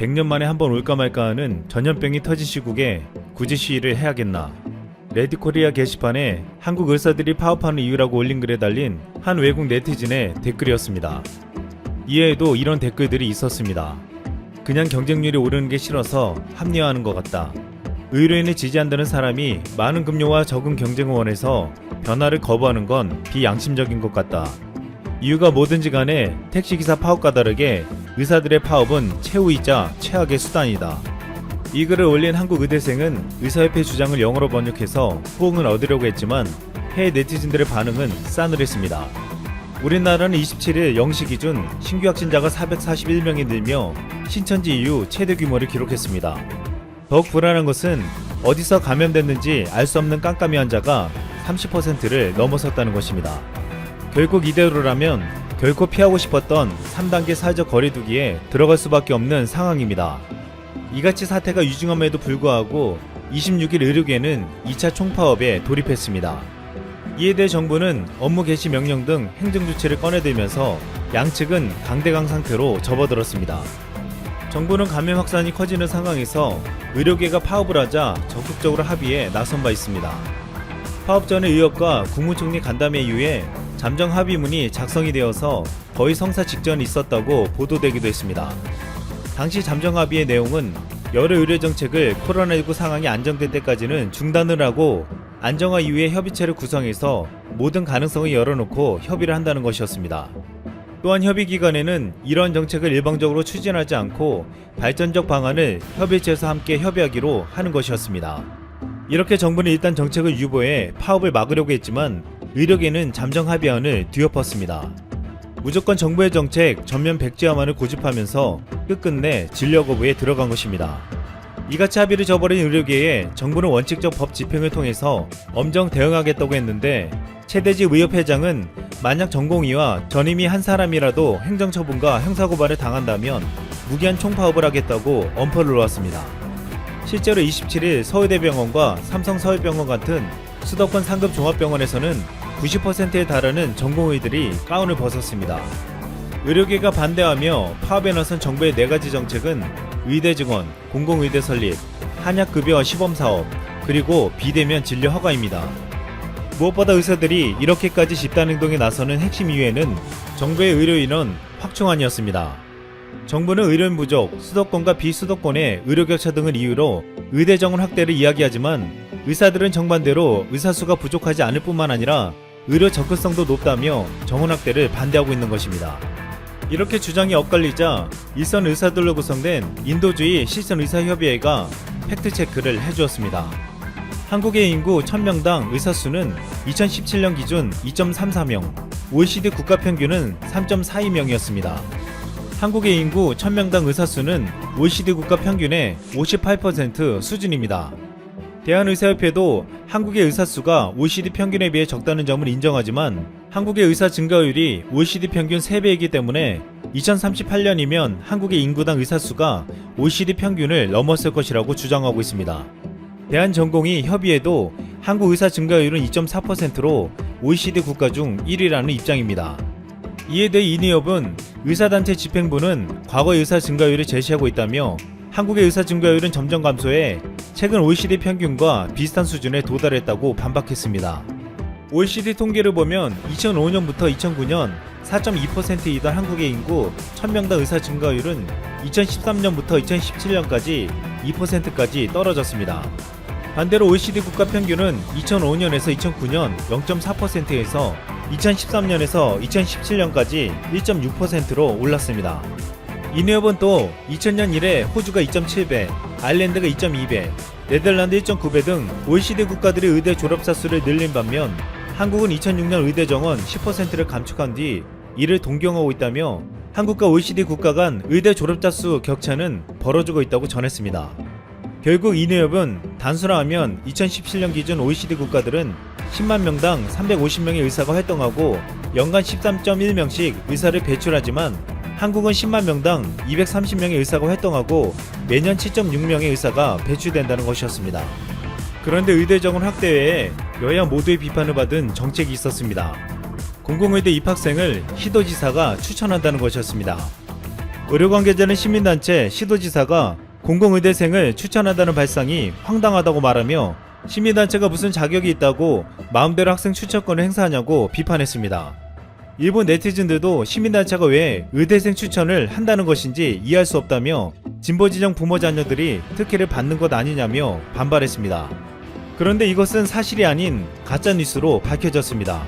100년 만에 한 번 올까 말까 하는 전염병이 터진 시국에 굳이 시위를 해야겠나. 레디코리아 게시판에 한국 의사들이 파업하는 이유라고 올린 글에 달린 한 외국 네티즌의 댓글이었습니다. 이외에도 이런 댓글들이 있었습니다. 그냥 경쟁률이 오르는 게 싫어서 합리화하는 것 같다. 의료인을 지지한다는 사람이 많은 급료와 적은 경쟁을 원해서 변화를 거부하는 건 비양심적인 것 같다. 이유가 뭐든지 간에 택시기사 파업과 다르게 의사들의 파업은 최후이자 최악의 수단이다. 이 글을 올린 한국 의대생은 의사협회 주장을 영어로 번역해서 호응을 얻으려고 했지만 해외 네티즌들의 반응은 싸늘했습니다. 우리나라는 27일 0시 기준 신규 확진자가 441명이 늘며 신천지 이후 최대 규모를 기록했습니다. 더욱 불안한 것은 어디서 감염됐는지 알 수 없는 깜깜이 환자가 30%를 넘어섰다는 것입니다. 결국 이대로라면 결코 피하고 싶었던 3단계 사회적 거리두기에 들어갈 수밖에 없는 상황입니다. 이같이 사태가 유증함에도 불구하고 26일 의료계는 2차 총파업에 돌입했습니다. 이에 대해 정부는 업무 개시 명령 등 행정 조치를 꺼내들면서 양측은 강대강 상태로 접어들었습니다. 정부는 감염 확산이 커지는 상황에서 의료계가 파업을 하자 적극적으로 합의에 나선 바 있습니다. 파업 전의 의협과 국무총리 간담회 이후에 잠정 합의문이 작성이 되어서 거의 성사 직전에 있었다고 보도되기도 했습니다. 당시 잠정 합의의 내용은 여러 의료 정책을 코로나19 상황이 안정될 때까지는 중단을 하고 안정화 이후에 협의체를 구성해서 모든 가능성을 열어놓고 협의를 한다는 것이었습니다. 또한 협의 기간에는 이러한 정책을 일방적으로 추진하지 않고 발전적 방안을 협의체에서 함께 협의하기로 하는 것이었습니다. 이렇게 정부는 일단 정책을 유보해 파업을 막으려고 했지만 의료계는 잠정 합의안을 뒤엎었습니다. 무조건 정부의 정책 전면 백지화만을 고집하면서 끝끝내 진료 거부에 들어간 것입니다. 이같이 합의를 저버린 의료계에 정부는 원칙적 법 집행을 통해서 엄정 대응하겠다고 했는데 최대지 의협 회장은 만약 전공의와 전임이 한 사람이라도 행정처분과 형사고발을 당한다면 무기한 총파업을 하겠다고 엄포를 놓았습니다. 실제로 27일 서울대병원과 삼성서울병원 같은 수도권 상급 종합병원에서는 90%에 달하는 전공의들이 가운을 벗었습니다. 의료계가 반대하며 파업에 나선 정부의 네 가지 정책은 의대 증원, 공공의대 설립, 한약급여 시범사업, 그리고 비대면 진료 허가입니다. 무엇보다 의사들이 이렇게까지 집단행동에 나서는 핵심 이유에는 정부의 의료인원 확충안이었습니다. 정부는 의료인 부족, 수도권과 비수도권의 의료격차 등을 이유로 의대 정원 확대를 이야기하지만 의사들은 정반대로 의사수가 부족하지 않을 뿐만 아니라 의료 접근성도 높다며 정원 확대를 반대하고 있는 것입니다. 이렇게 주장이 엇갈리자 일선 의사들로 구성된 인도주의 실선 의사협의회가 팩트체크를 해주었습니다. 한국의 인구 1000명당 의사 수는 2017년 기준 2.34명, OECD 국가 평균은 3.42명이었습니다. 한국의 인구 1000명당 의사 수는 OECD 국가 평균의 58% 수준입니다. 대한의사협회도 한국의 의사 수가 OECD 평균에 비해 적다는 점을 인정하지만 한국의 의사 증가율이 OECD 평균 3배이기 때문에 2038년이면 한국의 인구당 의사 수가 OECD 평균을 넘었을 것이라고 주장하고 있습니다. 대한전공의 협의회도 한국 의사 증가율은 2.4%로 OECD 국가 중 1위라는 입장입니다. 이에 대해 이니업은 의사단체 집행부는 과거 의사 증가율을 제시하고 있다며 한국의 의사 증가율은 점점 감소해 최근 OECD 평균과 비슷한 수준에 도달했다고 반박했습니다. OECD 통계를 보면 2005년부터 2009년 4.2%이던 한국의 인구 1000명당 의사 증가율은 2013년부터 2017년까지 2%까지 떨어졌습니다. 반대로 OECD 국가 평균은 2005년에서 2009년 0.4%에서 2013년에서 2017년까지 1.6%로 올랐습니다. 이니업은 또 2000년 이래 호주가 2.7배, 아일랜드가 2.2배, 네덜란드 1.9배 등 OECD 국가들의 의대 졸업자 수를 늘린 반면 한국은 2006년 의대 정원 10%를 감축한 뒤 이를 동경하고 있다며 한국과 OECD 국가 간 의대 졸업자 수 격차는 벌어지고 있다고 전했습니다. 결국 이니업은 단순화하면 2017년 기준 OECD 국가들은 10만 명당 350명의 의사가 활동하고 연간 13.1명씩 의사를 배출하지만 한국은 10만 명당 230명의 의사가 활동하고 매년 7.6명의 의사가 배출된다는 것이었습니다. 그런데 의대 정원 확대 외에 여야 모두의 비판을 받은 정책이 있었습니다. 공공의대 입학생을 시도지사가 추천한다는 것이었습니다. 의료 관계자는 시민단체 시도지사가 공공의대생을 추천한다는 발상이 황당하다고 말하며 시민단체가 무슨 자격이 있다고 마음대로 학생 추천권을 행사하냐고 비판했습니다. 일본 네티즌들도 시민단체가 왜 의대생 추천을 한다는 것인지 이해할 수 없다며 진보지정 부모 자녀들이 특혜를 받는 것 아니냐며 반발했습니다. 그런데 이것은 사실이 아닌 가짜뉴스로 밝혀졌습니다.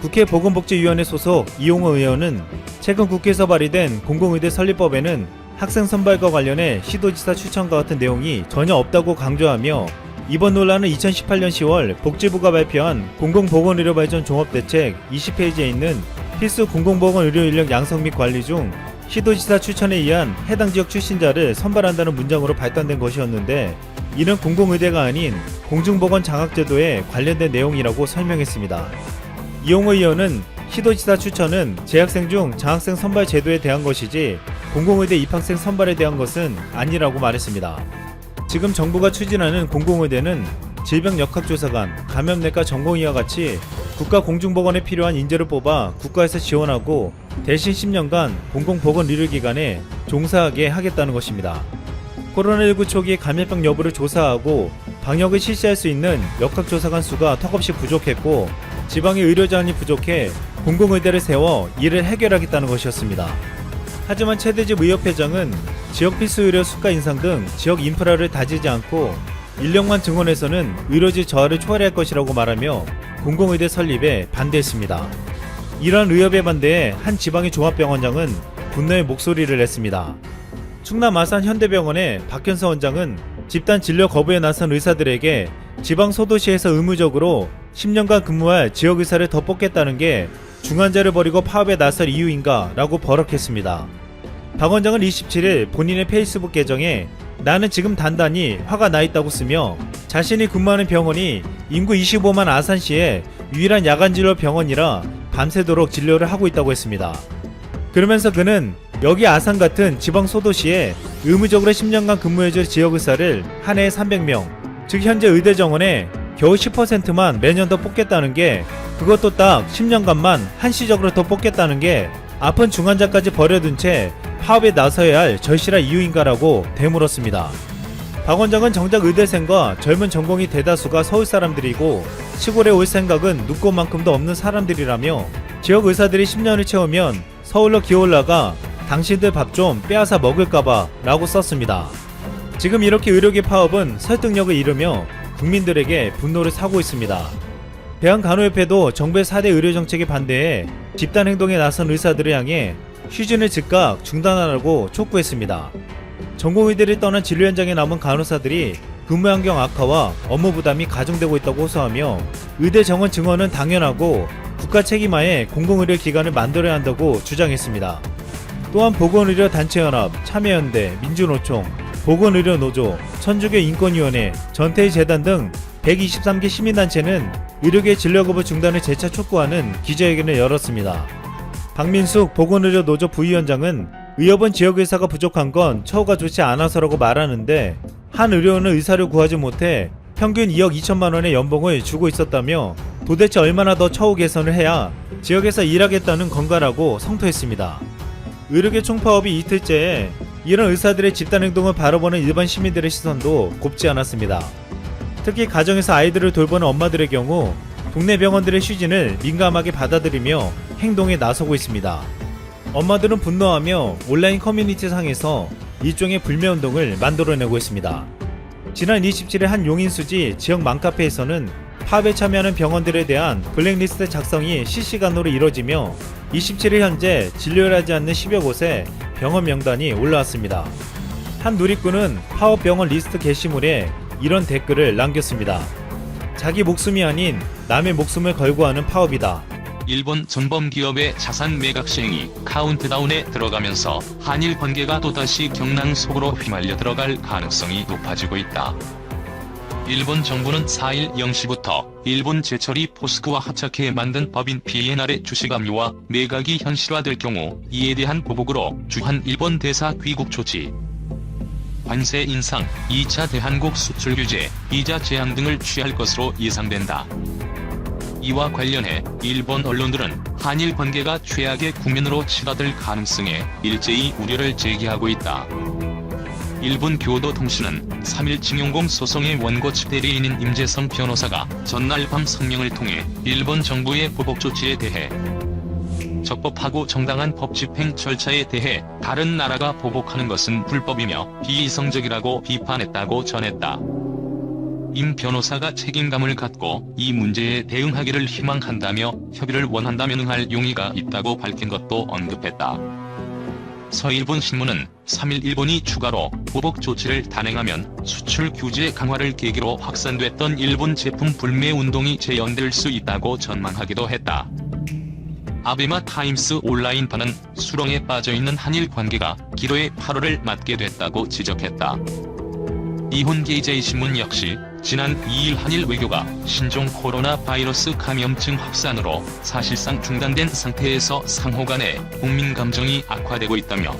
국회 보건복지위원회 소속 이용호 의원은 최근 국회에서 발의된 공공의대 설립법에는 학생 선발과 관련해 시도지사 추천과 같은 내용이 전혀 없다고 강조하며 이번 논란은 2018년 10월 복지부가 발표한 공공보건의료 발전 종합대책 20페이지에 있는 필수 공공보건 의료 인력 양성 및 관리 중 시도지사 추천에 의한 해당 지역 출신자를 선발한다는 문장으로 발단된 것이었는데 이는 공공의대가 아닌 공중보건 장학제도에 관련된 내용이라고 설명했습니다. 이용호 의원은 시도지사 추천은 재학생 중 장학생 선발 제도에 대한 것이지 공공의대 입학생 선발에 대한 것은 아니라고 말했습니다. 지금 정부가 추진하는 공공의대는 질병역학조사관, 감염내과 전공의와 같이 국가 공중보건에 필요한 인재를 뽑아 국가에서 지원하고 대신 10년간 공공보건의료기관에 종사하게 하겠다는 것입니다. 코로나19 초기 감염병 여부를 조사하고 방역을 실시할 수 있는 역학조사관 수가 턱없이 부족했고 지방의 의료자원이 부족해 공공의대를 세워 이를 해결하겠다는 것이었습니다. 하지만 최대집 의협회장은 지역 필수 의료 수가 인상 등 지역 인프라를 다지지 않고 인력만 증원해서는 의료지 저하를 초월할 것이라고 말하며 공공의대 설립에 반대했습니다. 이러한 의협의 반대에 한 지방의 종합병원장은 분노의 목소리를 냈습니다. 충남 아산 현대병원의 박현서 원장은 집단 진료 거부에 나선 의사들에게 지방 소도시에서 의무적으로 10년간 근무할 지역 의사를 더 뽑겠다는 게 중환자를 버리고 파업에 나설 이유인가 라고 버럭했습니다. 박 원장은 27일 본인의 페이스북 계정에 나는 지금 단단히 화가 나 있다고 쓰며 자신이 근무하는 병원이 인구 25만 아산시의 유일한 야간 진료 병원이라 밤새도록 진료를 하고 있다고 했습니다. 그러면서 그는 여기 아산 같은 지방 소도시에 의무적으로 10년간 근무해줄 지역 의사를 한 해에 300명, 즉 현재 의대 정원에 겨우 10%만 매년 더 뽑겠다는 게 그것도 딱 10년간만 한시적으로 더 뽑겠다는 게 아픈 중환자까지 버려둔 채 파업에 나서야 할 절실한 이유인가라고 되물었습니다. 박 원장은 정작 의대생과 젊은 전공이 대다수가 서울 사람들이고 시골에 올 생각은 누구만큼도 없는 사람들이라며 지역 의사들이 10년을 채우면 서울로 기어올라가 당신들 밥 좀 빼앗아 먹을까봐 라고 썼습니다. 지금 이렇게 의료계 파업은 설득력을 잃으며 국민들에게 분노를 사고 있습니다. 대한간호협회도 정부의 4대 의료정책에 반대해 집단 행동에 나선 의사들을 향해 휴진을 즉각 중단하라고 촉구했습니다. 전공의들이 떠난 진료 현장에 남은 간호사들이 근무 환경 악화와 업무 부담이 가중되고 있다고 호소하며 의대 정원 증원은 당연하고 국가 책임하에 공공의료 기관을 만들어야 한다고 주장했습니다. 또한 보건의료 단체연합, 참여연대, 민주노총, 보건의료노조, 천주교 인권위원회, 전태희 재단 등 123개 시민단체는 의료계 진료 거부 중단을 재차 촉구하는 기자회견을 열었습니다. 박민숙 보건의료 노조 부위원장은 의협은 지역의사가 부족한 건 처우가 좋지 않아서라고 말하는데 한 의료원은 의사를 구하지 못해 평균 2억 2천만 원의 연봉을 주고 있었다며 도대체 얼마나 더 처우 개선을 해야 지역에서 일하겠다는 건가라고 성토했습니다. 의료계 총파업이 이틀째에 이런 의사들의 집단 행동을 바라보는 일반 시민들의 시선도 곱지 않았습니다. 특히 가정에서 아이들을 돌보는 엄마들의 경우 동네 병원들의 휴진을 민감하게 받아들이며 행동에 나서고 있습니다. 엄마들은 분노하며 온라인 커뮤니티 상에서 일종의 불매운동을 만들어내고 있습니다. 지난 27일 한 용인수지 지역 맘카페에서는 파업에 참여하는 병원들에 대한 블랙리스트 작성이 실시간으로 이뤄지며 27일 현재 진료를 하지 않는 10여 곳에 병원 명단이 올라왔습니다. 한 누리꾼은 파업 병원 리스트 게시물에 이런 댓글을 남겼습니다. 자기 목숨이 아닌 남의 목숨을 걸고 하는 파업이다. 일본 전범 기업의 자산 매각 시행이 카운트다운에 들어가면서 한일 관계가 또다시 경랑 속으로 휘말려 들어갈 가능성이 높아지고 있다. 일본 정부는 4일 0시부터 일본 제철이 포스코와 합작해 만든 법인 비엔날의 주식 압류와 매각이 현실화될 경우 이에 대한 보복으로 주한 일본 대사 귀국 조치, 관세 인상, 2차 대한국 수출 규제, 이자 제한 등을 취할 것으로 예상된다. 이와 관련해 일본 언론들은 한일 관계가 최악의 국면으로 치닫을 가능성에 일제히 우려를 제기하고 있다. 일본 교도통신은 3일 징용공 소송의 원고 측 대리인인 임재성 변호사가 전날 밤 성명을 통해 일본 정부의 보복 조치에 대해 적법하고 정당한 법 집행 절차에 대해 다른 나라가 보복하는 것은 불법이며 비이성적이라고 비판했다고 전했다. 임 변호사가 책임감을 갖고 이 문제에 대응하기를 희망한다며 협의를 원한다면 응할 용의가 있다고 밝힌 것도 언급했다. 서일본 신문은 3일 일본이 추가로 보복 조치를 단행하면 수출 규제 강화를 계기로 확산됐던 일본 제품 불매 운동이 재연될 수 있다고 전망하기도 했다. 아베마 타임스 온라인판은 수렁에 빠져있는 한일 관계가 기로의 8월을 맞게 됐다고 지적했다. 이혼 게이제이 신문 역시 지난 2일 한일 외교가 신종 코로나 바이러스 감염증 확산으로 사실상 중단된 상태에서 상호 간의 국민 감정이 악화되고 있다며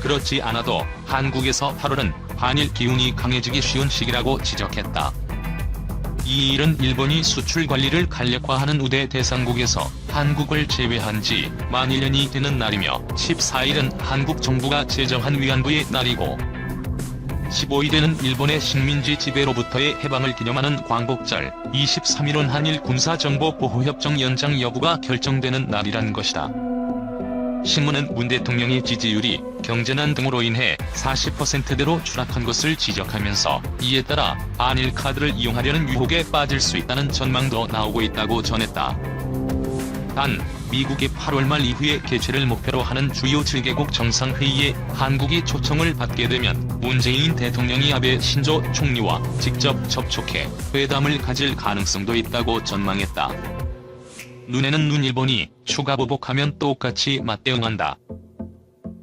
그렇지 않아도 한국에서 8월은 한일 기운이 강해지기 쉬운 시기라고 지적했다. 이 일은 일본이 수출 관리를 간략화하는 우대 대상국에서 한국을 제외한 지 만 1년이 되는 날이며 14일은 한국 정부가 제정한 위안부의 날이고 15일에는 일본의 식민지 지배로부터의 해방을 기념하는 광복절, 23일은 한일 군사정보보호협정 연장 여부가 결정되는 날이란 것이다. 신문은 문 대통령의 지지율이 경제난 등으로 인해 40%대로 추락한 것을 지적하면서 이에 따라 한일 카드를 이용하려는 유혹에 빠질 수 있다는 전망도 나오고 있다고 전했다. 단, 미국의 8월 말 이후에 개최를 목표로 하는 주요 7개국 정상회의에 한국이 초청을 받게 되면 문재인 대통령이 아베 신조 총리와 직접 접촉해 회담을 가질 가능성도 있다고 전망했다. 눈에는 눈 일본이 추가 보복하면 똑같이 맞대응한다.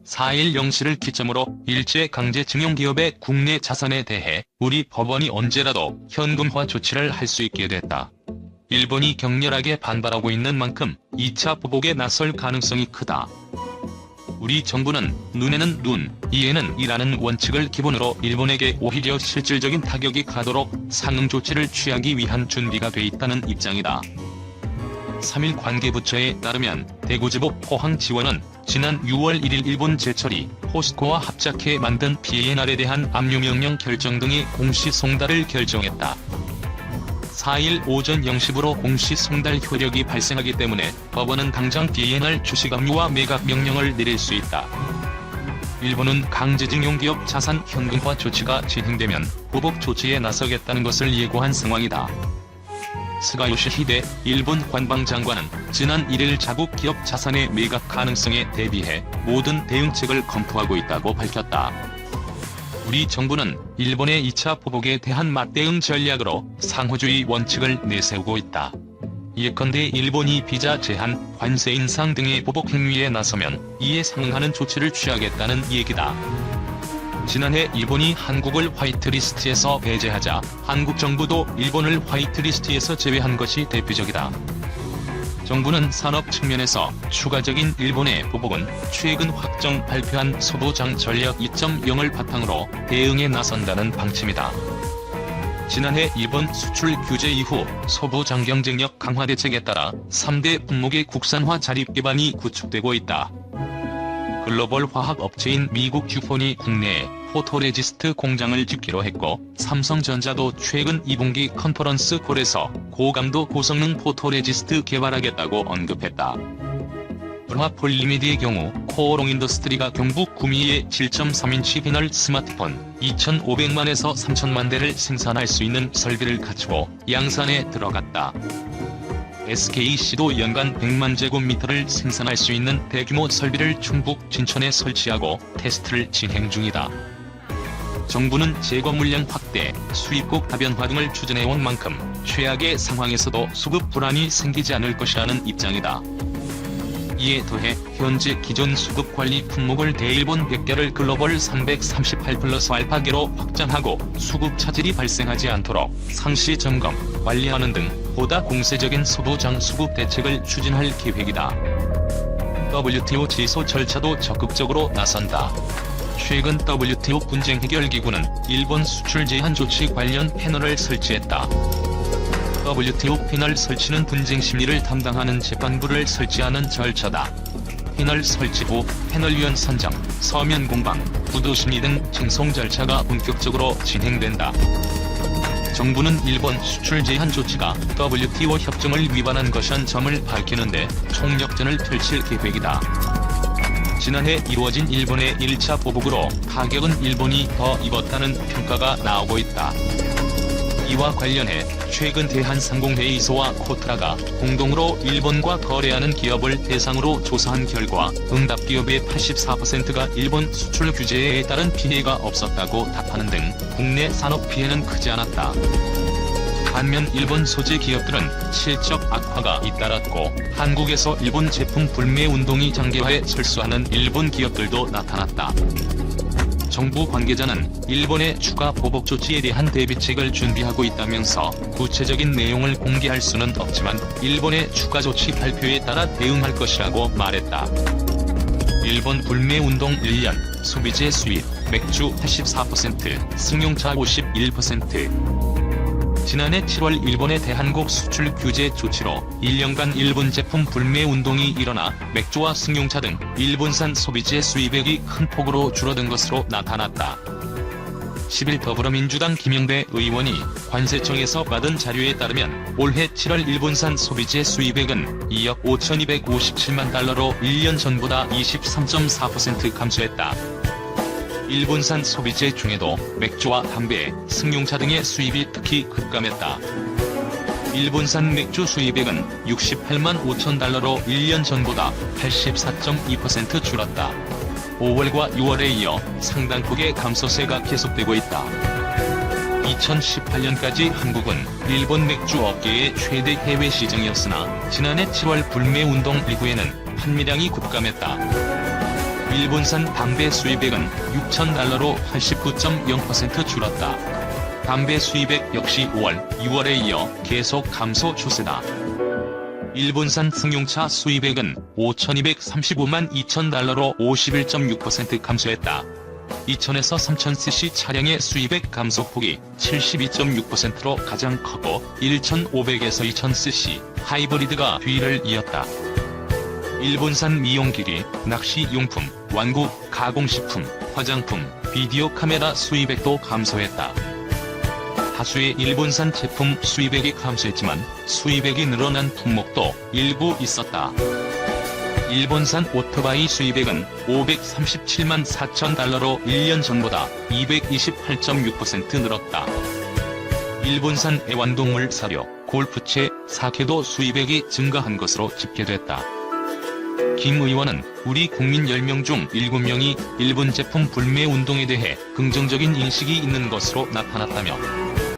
4일 0시를 기점으로 일제 강제징용 기업의 국내 자산에 대해 우리 법원이 언제라도 현금화 조치를 할 수 있게 됐다. 일본이 격렬하게 반발하고 있는 만큼 2차 보복에 나설 가능성이 크다. 우리 정부는 눈에는 눈, 이에는 이라는 원칙을 기본으로 일본에게 오히려 실질적인 타격이 가도록 상응 조치를 취하기 위한 준비가 돼 있다는 입장이다. 3일 관계부처에 따르면 대구지법 포항 지원은 지난 6월 1일 일본 제철이 포스코와 합작해 만든 PNR에 대한 압류명령 결정 등의 공시 송달을 결정했다. 4일 오전 0시부로 공시 송달 효력이 발생하기 때문에 법원은 당장 BNR 주식 압류와 매각 명령을 내릴 수 있다. 일본은 강제징용 기업 자산 현금화 조치가 진행되면 보복 조치에 나서겠다는 것을 예고한 상황이다. 스가 요시 히데 일본 관방장관은 지난 1일 자국 기업 자산의 매각 가능성에 대비해 모든 대응책을 검토하고 있다고 밝혔다. 우리 정부는 일본의 2차 보복에 대한 맞대응 전략으로 상호주의 원칙을 내세우고 있다. 예컨대 일본이 비자 제한, 관세 인상 등의 보복 행위에 나서면 이에 상응하는 조치를 취하겠다는 얘기다. 지난해 일본이 한국을 화이트리스트에서 배제하자 한국 정부도 일본을 화이트리스트에서 제외한 것이 대표적이다. 정부는 산업 측면에서 추가적인 일본의 보복은 최근 확정 발표한 소부장 전략 2.0을 바탕으로 대응에 나선다는 방침이다. 지난해 일본 수출 규제 이후 소부장 경쟁력 강화 대책에 따라 3대 품목의 국산화 자립 기반이 구축되고 있다. 글로벌 화학 업체인 미국 듀폰이 국내에 포토레지스트 공장을 짓기로 했고 삼성전자도 최근 2분기 컨퍼런스 콜에서 고감도 고성능 포토레지스트 개발하겠다고 언급했다. 브라폴리미드의 경우 코오롱 인더스트리가 경북 구미에 7.3인치 비널 스마트폰 2,500만에서 3,000만 대를 생산할 수 있는 설비를 갖추고 양산에 들어갔다. SKC도 연간 100만 제곱미터를 생산할 수 있는 대규모 설비를 충북 진천에 설치하고 테스트를 진행 중이다. 정부는 재고 물량 확대, 수입국 다변화 등을 추진해온 만큼 최악의 상황에서도 수급 불안이 생기지 않을 것이라는 입장이다. 이에 더해 현재 기존 수급 관리 품목을 대일본 100개를 글로벌 338 플러스 알파계로 확장하고 수급 차질이 발생하지 않도록 상시 점검, 관리하는 등 보다 공세적인 소부장 수급 대책을 추진할 계획이다. WTO 지소 절차도 적극적으로 나선다. 최근 WTO 분쟁 해결 기구는 일본 수출 제한 조치 관련 패널을 설치했다. WTO 패널 설치는 분쟁 심리를 담당하는 재판부를 설치하는 절차다. 패널 설치 후 패널위원 선정, 서면 공방, 구도 심리 등 쟁송 절차가 본격적으로 진행된다. 정부는 일본 수출 제한 조치가 WTO 협정을 위반한 것이란 점을 밝히는데 총력전을 펼칠 계획이다. 지난해 이루어진 일본의 1차 보복으로 가격은 일본이 더 입었다는 평가가 나오고 있다. 이와 관련해 최근 대한상공회의소와 코트라가 공동으로 일본과 거래하는 기업을 대상으로 조사한 결과 응답 기업의 84%가 일본 수출 규제에 따른 피해가 없었다고 답하는 등 국내 산업 피해는 크지 않았다. 반면 일본 소재 기업들은 실적 악화가 잇따랐고 한국에서 일본 제품 불매 운동이 장기화해 철수하는 일본 기업들도 나타났다. 정부 관계자는 일본의 추가 보복 조치에 대한 대비책을 준비하고 있다면서 구체적인 내용을 공개할 수는 없지만 일본의 추가 조치 발표에 따라 대응할 것이라고 말했다. 일본 불매 운동 1년 소비재 수입 맥주 84% 승용차 51% 지난해 7월 일본의 대한국 수출 규제 조치로 1년간 일본 제품 불매 운동이 일어나 맥주와 승용차 등 일본산 소비재 수입액이 큰 폭으로 줄어든 것으로 나타났다. 10일 더불어민주당 김영배 의원이 관세청에서 받은 자료에 따르면 올해 7월 일본산 소비재 수입액은 2억 5,257만 달러로 1년 전보다 23.4% 감소했다. 일본산 소비재 중에도 맥주와 담배, 승용차 등의 수입이 특히 급감했다. 일본산 맥주 수입액은 68만 5천 달러로 1년 전보다 84.2% 줄었다. 5월과 6월에 이어 상당폭의 감소세가 계속되고 있다. 2018년까지 한국은 일본 맥주 업계의 최대 해외 시장이었으나 지난해 7월 불매 운동 이후에는 판매량이 급감했다. 일본산 담배 수입액은 6천 달러로 89.0% 줄었다. 담배 수입액 역시 5월, 6월에 이어 계속 감소 추세다. 일본산 승용차 수입액은 5,235만 2천 달러로 51.6% 감소했다. 2,000에서 3,000cc 차량의 수입액 감소폭이 72.6%로 가장 크고 1,500에서 2,000cc 하이브리드가 뒤를 이었다. 일본산 미용기기, 낚시용품, 완구, 가공식품, 화장품, 비디오 카메라 수입액도 감소했다. 다수의 일본산 제품 수입액이 감소했지만 수입액이 늘어난 품목도 일부 있었다. 일본산 오토바이 수입액은 537만 4천 달러로 1년 전보다 228.6% 늘었다. 일본산 애완동물 사료, 골프채, 사케도 수입액이 증가한 것으로 집계됐다. 김 의원은 우리 국민 10명 중 7명이 일본 제품 불매 운동에 대해 긍정적인 인식이 있는 것으로 나타났다며